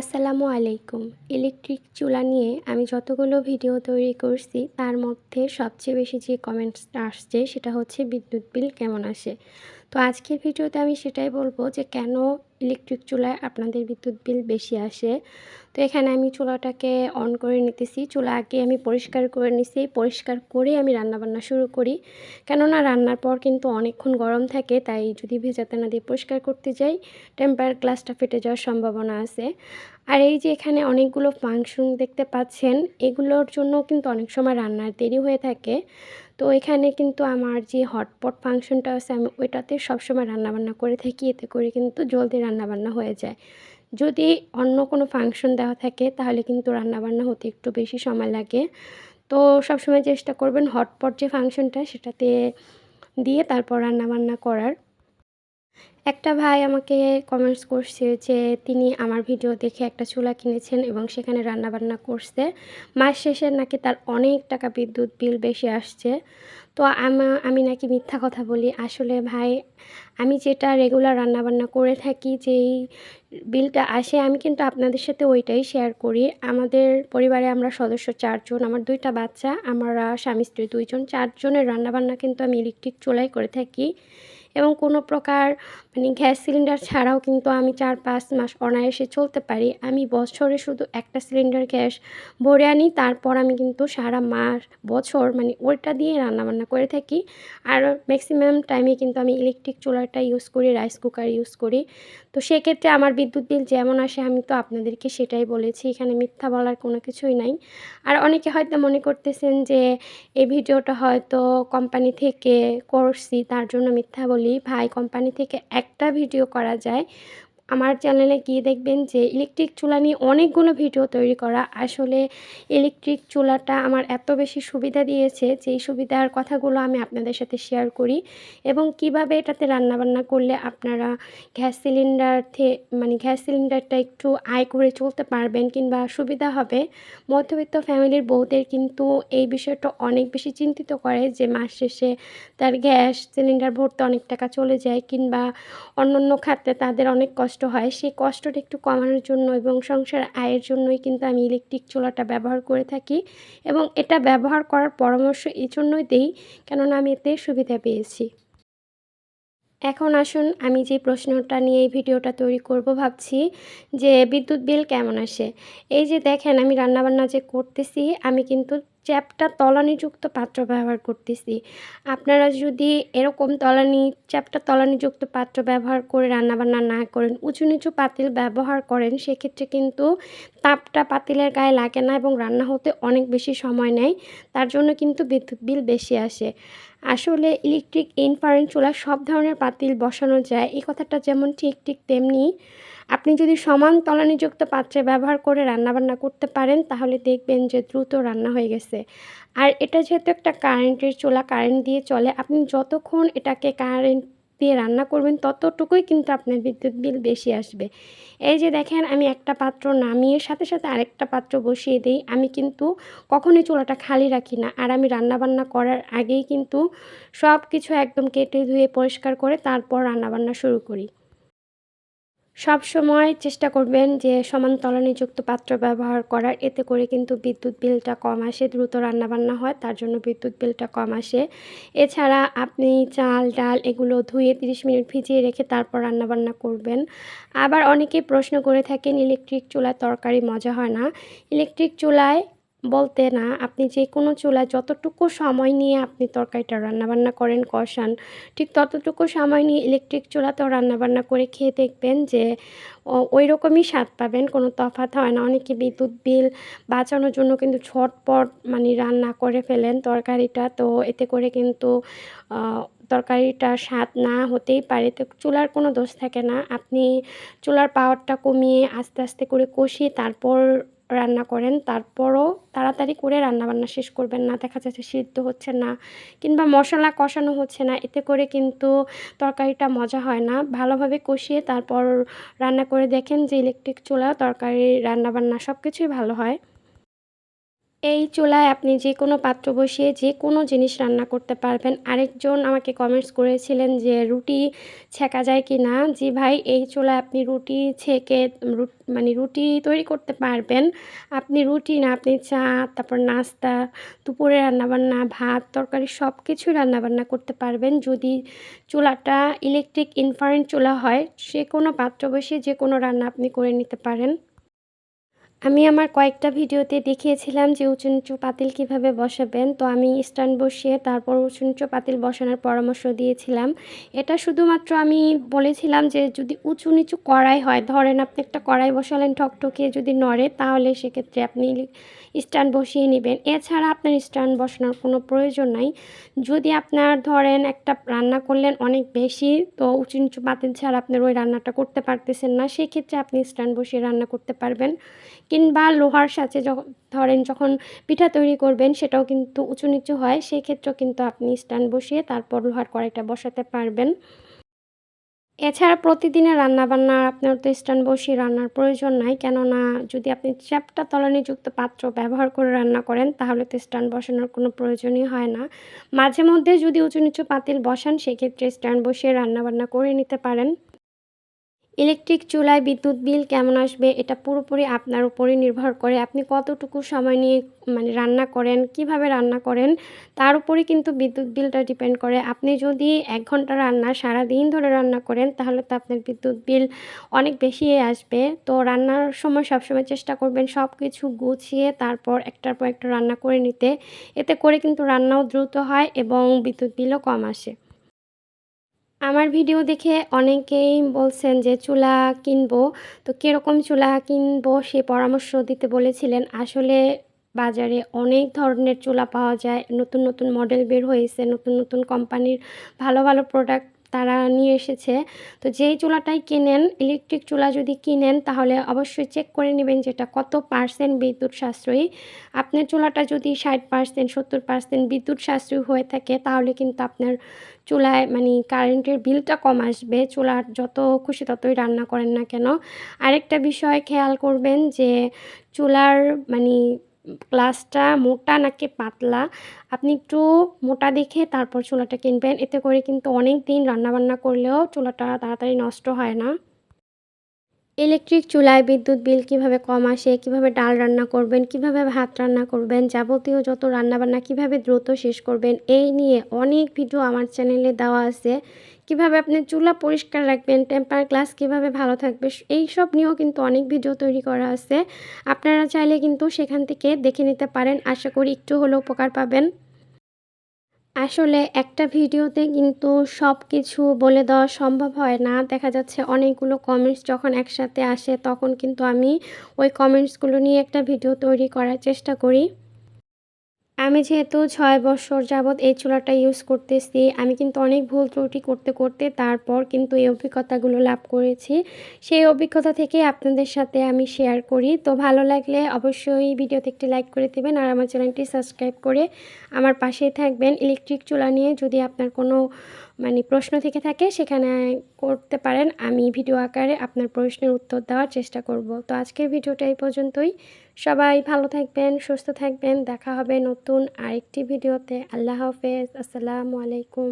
আসসালামু আলাইকুম। ইলেকট্রিক চুলা নিয়ে আমি যতগুলো ভিডিও তৈরি করছি, তার মধ্যে সবচেয়ে বেশি যে কমেন্টস আসছে সেটা হচ্ছে বিদ্যুৎ বিল কেমন আসে। তো আজকের ভিডিওতে আমি সেটাই বলব যে কেন ইলেকট্রিক চুলায় আপনাদের বিদ্যুৎ বিল বেশি আসে। তো এখানে আমি চুলাটাকে অন করে নিতেছি। চুলা আগে আমি পরিষ্কার করে নিছি। পরিষ্কার করে আমি রান্নাবান্না শুরু করি। কেননা রান্নার পর কিন্তু অনেকক্ষণ গরম থাকে, তাই যদি ভেজাতে না দিয়ে পরিষ্কার করতে যাই টেম্পার গ্লাসটা ফেটে যাওয়ার সম্ভাবনা আছে। আর এই যে এখানে অনেকগুলো ফাংশন দেখতে পাচ্ছেন, এগুলোর জন্য কিন্তু অনেক সময় রান্নার দেরি হয়ে থাকে। তো এখানে কিন্তু আমার যে হটপট ফাংশনটা আছে, আমি ওইটাতে সবসময় রান্নাবান্না করে থাকি। এতে করে কিন্তু জলদি রান্নাবান্না হয়ে যায়। যদি অন্য কোনো ফাংশন দেওয়া থাকে, তাহলে কিন্তু রান্নাবান্না হতে একটু বেশি সময় লাগে। তো সবসময় চেষ্টা করবেন হটপট যে ফাংশনটা সেটাতে দিয়ে তারপর রান্নাবান্না করার। একটা ভাই আমাকে কমেন্টস করছে যে, তিনি আমার ভিডিও দেখে একটা চুলা কিনেছেন এবং সেখানে রান্নাবান্না করছে। মাস শেষে নাকি তার অনেক টাকা বিদ্যুৎ বিল বেশি আসছে। তো আমা নাকি মিথ্যা কথা বলি। আসলে ভাই, আমি যেটা রেগুলার রান্নাবান্না করে থাকি, যেই বিলটা আসে, আমি কিন্তু আপনাদের সাথে ওইটাই শেয়ার করি। আমাদের পরিবারে আমরা সদস্য চারজন, আমার দুইটা বাচ্চা, আমরা স্বামী, স্ত্রী দুইজন। চারজনের রান্নাবান্না কিন্তু আমি ইলেকট্রিক চুলাই করে থাকি। এবং কোনো প্রকার মানে গ্যাস সিলিন্ডার ছাড়াও কিন্তু আমি চার পাঁচ মাস অনায়াসে চলতে পারি। আমি বছরে শুধু একটা সিলিন্ডার গ্যাস ভরে আনি, তারপর আমি কিন্তু সারা মাস, বছর মানে ওইটা দিয়ে রান্নাবান্না করে থাকি। আর ম্যাক্সিমাম টাইমে কিন্তু আমি ইলেকট্রিক চুলাটা ইউজ করি রাইস কুকার ইউজ করি। তো সেক্ষেত্রে আমার বিদ্যুৎ বিল যেমন আসে, আমি তো আপনাদেরকে সেটাই বলেছি, এখানে মিথ্যা বলার কোনো কিছুই নাই। আর অনেকে হয়তো মনে করতেছেন যে, এই ভিডিওটা হয়তো কোম্পানি থেকে করছি, তার জন্য মিথ্যা বলি ভাই কোম্পানি থেকে একটা ভিডিও করা যায়। আমার চ্যানেলে গিয়ে দেখবেন যে ইলেকট্রিক চুলা নিয়ে অনেকগুলো ভিডিও তৈরি করা। আসলে ইলেকট্রিক চুলাটা আমার এত বেশি সুবিধা দিয়েছে যেই সুবিধার কথাগুলো আমি আপনাদের সাথে শেয়ার করি এবং কীভাবে এটাতে রান্নাবান্না করলে আপনারা গ্যাস সিলিন্ডার মানে গ্যাস সিলিন্ডারটা একটু আয় করে চলতে পারবেন কিংবা সুবিধা হবে। মধ্যবিত্ত ফ্যামিলির বউদের কিন্তু এই বিষয়টা অনেক বেশি চিন্তিত করে যে মাস শেষে তার গ্যাস সিলিন্ডার ভরতে অনেক টাকা চলে যায় কিংবা অন্য অন্য খাতে তাদের অনেক কষ্ট কষ্ট হয়, সেই কষ্টটা একটু কমানোর জন্য এবং সংসার আয়ের জন্যই কিন্তু আমি ইলেকট্রিক চুলাটা ব্যবহার করে থাকি এবং এটা ব্যবহার করার পরামর্শ এই জন্যই দেই, কেননা আমি এতে সুবিধা পেয়েছি। এখন আসুন, আমি যে প্রশ্নটা নিয়ে এই ভিডিওটা তৈরি করব ভাবছি যে বিদ্যুৎ বিল কেমন আসে? এই যে দেখেন, আমি রান্নাবান্না যে করতেছি, আমি কিন্তু চ্যাপটা তলানিযুক্ত পাত্র ব্যবহার করতেছি। আপনারা যদি এরকম তলানি, চ্যাপটা তলানিযুক্ত পাত্র ব্যবহার করে রান্নাবান্না না করেন উঁচু নিচু পাতিল ব্যবহার করেন, সেক্ষেত্রে কিন্তু তাপটা পাতিলের গায়ে লাগে না এবং রান্না হতে অনেক বেশি সময় নেয়। তার জন্য কিন্তু বিদ্যুৎ বিল বেশি আসে। আসলে ইলেকট্রিক ইনফারেন্ট চুলা সব ধরনের পাতিল বসানো যায়। এই কথাটা যেমন ঠিক ঠিক তেমনি আপনি যদি সমান তলানিযুক্ত পাত্রে ব্যবহার করে রান্নাবান্না করতে পারেন, তাহলে দেখবেন যে দ্রুত রান্না হয়ে গেছে। আর এটা যেহেতু একটা কারেন্টের চোলা কারেন্ট দিয়ে চলে, আপনি যতক্ষণ এটাকে কারেন্ট দিয়ে রান্না করবেন, ততটুকুই কিন্তু আপনার বিদ্যুৎ বিল বেশি আসবে। এই যে দেখেন, আমি একটা পাত্র নামিয়ে সাথে সাথে আরেকটা পাত্র বসিয়ে দিই। আমি কিন্তু কখনোই চুলাটা খালি রাখি না। আর আমি রান্নাবান্না করার আগেই কিন্তু সব কিছু একদম কেটে ধুয়ে পরিষ্কার করে তারপর রান্নাবান্না শুরু করি। সব সময় চেষ্টা করবেন যে সমান তলানিযুক্ত পাত্র ব্যবহার করার। এতে করে কিন্তু বিদ্যুৎ বিলটা কম আসে, দ্রুত রান্নাবান্না হয়, তার জন্য বিদ্যুৎ বিলটা কম আসে। এছাড়া আপনি চাল, ডাল এগুলো ধুয়ে 30 মিনিট ভিজিয়ে রেখে তারপর রান্নাবান্না করবেন। আবার অনেকেই প্রশ্ন করে থাকেন, ইলেকট্রিক চুলায় তরকারি মজা হয় না? ইলেকট্রিক চুলায় বলতে না, আপনি যে কোনো চুলায় যতটুকু সময় নিয়ে আপনি তরকারিটা রান্নাবান্না করেন, কষান, ঠিক ততটুকু সময় নিয়ে ইলেকট্রিক চুলাতেও রান্নাবান্না করে খেয়ে দেখবেন যে ওই রকমই স্বাদ পাবেন, কোনো তফাৎ হয় না। অনেকে বিদ্যুৎ বিল বাঁচানোর জন্য কিন্তু ছটপট মানে রান্না করে ফেলেন তরকারিটা, তো এতে করে কিন্তু তরকারিটা স্বাদ না হতেই পারে। তো চুলার কোনো দোষ থাকে না। আপনি চুলার পাওয়ারটা কমিয়ে আস্তে আস্তে করে কষিয়ে তারপর রান্না করেন, তারপরও তাড়াতাড়ি করে রান্নাবান্না শেষ করবেন না, দেখা যাচ্ছে সিদ্ধ হচ্ছে না কিংবা মশলা কষানো হচ্ছে না, এতে করে কিন্তু তরকারিটা মজা হয় না। ভালোভাবে কষিয়ে তারপর রান্না করে দেখেন যে ইলেকট্রিক চুলা তরকারি, রান্নাবান্না সব কিছুই ভালো হয়। এই চুলায় আপনি যে কোনো পাত্র বসিয়ে যে কোনো জিনিস রান্না করতে পারবেন। আরেকজন আমাকে কমেন্টস করেছিলেন যে, রুটি ছেঁকা যায় কি না? জি ভাই, এই চুলায় আপনি রুটি ছেঁকে মানে রুটি তৈরি করতে পারবেন। আপনি রুটি না, আপনি চা, তারপর নাস্তা, দুপুরে রান্নাবান্না, ভাত, তরকারি সব কিছুই রান্নাবান্না করতে পারবেন। যদি চুলাটা ইলেকট্রিক ইনফারেন্ট চুলা হয় সে কোনো পাত্র বসিয়ে যে কোনো রান্না আপনি করে নিতে পারেন। আমি আমার কয়েকটা ভিডিওতে দেখিয়েছিলাম যে উঁচু নিচু পাতিল কীভাবে বসাবেন। তো আমি স্ট্যান্ড বসিয়ে তারপর উঁচু নিচু পাতিল বসানোর পরামর্শ দিয়েছিলাম। এটা শুধুমাত্র আমি বলেছিলাম যে যদি উঁচু নিচু কড়াই হয়, ধরেন আপনি একটা কড়াই বসালেন ঠকঠকিয়ে যদি নড়ে, তাহলে সেক্ষেত্রে আপনি স্ট্যান্ড বসিয়ে নেবেন। এছাড়া আপনার স্ট্যান্ড বসানোর কোনো প্রয়োজন নাই। যদি আপনার ধরেন একটা রান্না করলেন অনেক বেশি, তো উঁচু নিচু পাতিল ছাড়া আপনার ওই রান্নাটা করতে পারতেছেন না, সেক্ষেত্রে আপনি স্ট্যান্ড বসিয়ে রান্না করতে পারবেন। কিংবা লোহার সাথে যখন ধরেন যখন পিঠা তৈরি করবেন সেটাও কিন্তু উঁচু নিচু হয় সেই ক্ষেত্রেও কিন্তু আপনি স্ট্যান্ড বসিয়ে তারপর লোহার কড়াইটা বসাতে পারবেন। এছাড়া প্রতিদিনের রান্নাবান্না আপনার তো স্ট্যান্ড বসিয়ে রান্নার প্রয়োজন নাই, কেননা যদি আপনি চ্যাপটা তলানিযুক্ত পাত্র ব্যবহার করে রান্না করেন, তাহলে তো স্ট্যান্ড বসানোর কোনো প্রয়োজনই হয় না। মাঝে মধ্যে যদি উঁচু নিচু পাতিল বসান, সেক্ষেত্রে স্ট্যান্ড বসিয়ে রান্নাবান্না করে নিতে পারেন। ইলেকট্রিক চুলায় বিদ্যুৎ বিল কেমন আসবে? এটা পুরোপুরি আপনার উপরই নির্ভর করে। আপনি কতটুকু সময় নিয়ে মানে রান্না করেন, কীভাবে রান্না করেন, তার উপরে কিন্তু বিদ্যুৎ বিলটা ডিপেন্ড করে। আপনি যদি এক ঘণ্টা রান্না সারা দিন ধরে রান্না করেন, তাহলে তো আপনার বিদ্যুৎ বিল অনেক বেশি আসবে। তো রান্নার সময় সবসময় চেষ্টা করবেন সব কিছু গুছিয়ে তারপর একটার পর একটা রান্না করে নিতে। এতে করে কিন্তু রান্নাও দ্রুত হয় এবং বিদ্যুৎ বিলও কম আসে। আমার ভিডিও দেখে অনেকেই বলছেন যে চুলা কিনবো। তো কীরকম চুলা কিনবো সে পরামর্শ দিতে বলেছিলেন। আসলে বাজারে অনেক ধরনের চুলা পাওয়া যায়। নতুন নতুন মডেল বের হয়েছে, নতুন নতুন কোম্পানির ভালো ভালো প্রোডাক্ট তারা নিয়ে এসেছে। তো যেই চুলাটাই কিনেন ইলেকট্রিক চুলা যদি কিনেন, তাহলে অবশ্যই চেক করে নেবেন যেটা কত পার্সেন্ট বিদ্যুৎ সাশ্রয়ী। আপনার চুলাটা যদি ষাট পার্সেন্ট সত্তর পার্সেন্ট বিদ্যুৎ সাশ্রয়ী হয়ে থাকে, তাহলে কিন্তু আপনার চুলায় মানে কারেন্টের বিলটা কম আসবে। চুলার যত খুশি ততই রান্না করেন না কেন। আরেকটা বিষয় খেয়াল করবেন যে চুলার মানে গ্লাসটা মোটা নাকি পাতলা, আপনি একটু মোটা দেখে তারপর চুলাটা কিনবেন। এতে করে কিন্তু অনেক দিন রান্নাবান্না করলেও চুলাটা তাড়াতাড়ি নষ্ট হয় না। ইলেকট্রিক চুলায় বিদ্যুৎ বিল কীভাবে কম আসে, কীভাবে ডাল রান্না করবেন, কীভাবে ভাত রান্না করবেন, যাবতীয় যত রান্নাবান্না কীভাবে দ্রুত শেষ করবেন, এই নিয়ে অনেক ভিডিও আমার চ্যানেলে দেওয়া আছে। কীভাবে আপনি চুলা পরিষ্কার রাখবেন, টেম্পার গ্লাস কীভাবে ভালো থাকবে এই সব নিয়েও কিন্তু অনেক ভিডিও তৈরি করা আছে। আপনারা চাইলে কিন্তু সেখান থেকে দেখে নিতে পারেন। আশা করি একটু হলেও উপকার পাবেন। আসলে একটা ভিডিওতে কিন্তু সব কিছু বলে দেওয়া সম্ভব হয় না। দেখা যাচ্ছে অনেকগুলো কমেন্টস যখন একসাথে আসে, তখন কিন্তু আমি ওই কমেন্টসগুলো নিয়ে একটা ভিডিও তৈরি করার চেষ্টা করি। আমি যেহেতু ছয় বছর যাবৎ এই চুলাটা ইউজ করতেছি, আমি কিন্তু অনেক ভুল ত্রুটি করতে করতে তারপর কিন্তু এই অভিজ্ঞতাগুলো লাভ করেছি। সেই অভিজ্ঞতা থেকে আপনাদের সাথে আমি শেয়ার করি। তো ভালো লাগলে অবশ্যই ভিডিওতে একটি লাইক করে দেবেন আর আমার চ্যানেলটি সাবস্ক্রাইব করে আমার পাশেই থাকবেন। ইলেকট্রিক চুলা নিয়ে যদি আপনার কোনো মানে প্রশ্ন থেকে থাকে, সেখানে করতে পারেন। আমি ভিডিও আকারে আপনার প্রশ্নের উত্তর দেওয়ার চেষ্টা করব। তো আজকের ভিডিওটা এই পর্যন্তই। সবাই ভালো থাকবেন, সুস্থ থাকবেন। দেখা হবে নতুন আরেকটি ভিডিওতে। আল্লাহ হাফেজ। আসসালামু আলাইকুম।